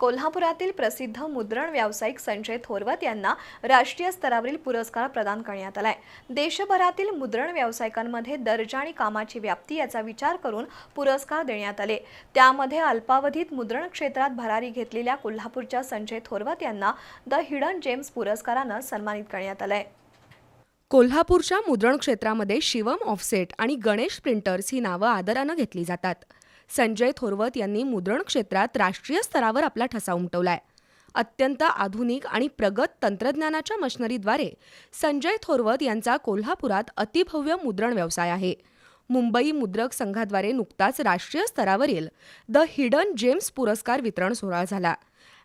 कोल्हापुरातील प्रसिद्ध मुद्रण व्यावसायिक संजय थोरवत यांना राष्ट्रीय स्तरावरील पुरस्कार प्रदान करण्यात आलाय. देशभरातील मुद्रण व्यावसायिकांमध्ये दर्जा आणि कामाची व्याप्ती याचा विचार करून पुरस्कार देण्यात आले. त्यामध्ये अल्पावधीत मुद्रण क्षेत्रात भरारी घेतलेल्या कोल्हापूरच्या संजय थोरवत यांना द हिडन जेम्स पुरस्कारानं सन्मानित करण्यात आलंय. कोल्हापूरच्या मुद्रण क्षेत्रामध्ये शिवम ऑफसेट आणि गणेश प्रिंटर्स ही नावं आदरानं घेतली जातात. संजय थोरवत यांनी मुद्रण क्षेत्रात राष्ट्रीय स्तरावर आपला ठसा उमटवलाय. अत्यंत आधुनिक आणि प्रगत तंत्रज्ञानाच्या मशनरीद्वारे संजय थोरवत यांचा कोल्हापुरात अतिभव्य मुद्रण व्यवसाय आहे. मुंबई मुद्रक संघाद्वारे नुकताच राष्ट्रीय स्तरावरील द हिडन जेम्स पुरस्कार वितरण सोहळा झाला.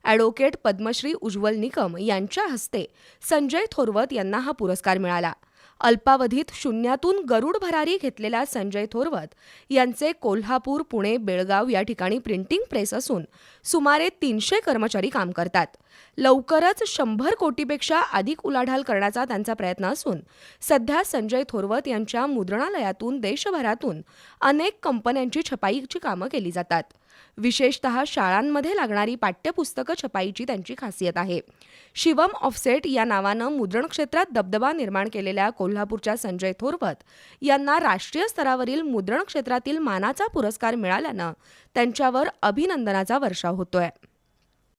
ॲडव्होकेट पद्मश्री उज्ज्वल निकम यांच्या हस्ते संजय थोरवत यांना हा पुरस्कार मिळाला. अल्पावधीत शून्यातून गरुड भरारी घेतलेल्या संजय थोरवत यांचे कोल्हापूर पुणे बेळगाव या ठिकाणी प्रिंटिंग प्रेस असून सुमारे तीनशे कर्मचारी काम करतात. लवकरच शंभर कोटीपेक्षा अधिक उलाढाल करण्याचा त्यांचा प्रयत्न असून सध्या संजय थोरवत यांच्या मुद्रणालयातून देशभरातून अनेक कंपन्यांची छपाईची कामं केली जातात. विशेषतः शाळांमध्ये लागणारी पाठ्यपुस्तकं छपाईची त्यांची खासियत आहे. शिवम ऑफसेट या नावानं मुद्रण क्षेत्रात दबदबा निर्माण केलेल्या कोल्हापूरच्या संजय थोरवत यांना राष्ट्रीय स्तरावरील मुद्रण क्षेत्रातील मानाचा पुरस्कार मिळाल्यानं त्यांच्यावर अभिनंदनाचा वर्षाव होतोय.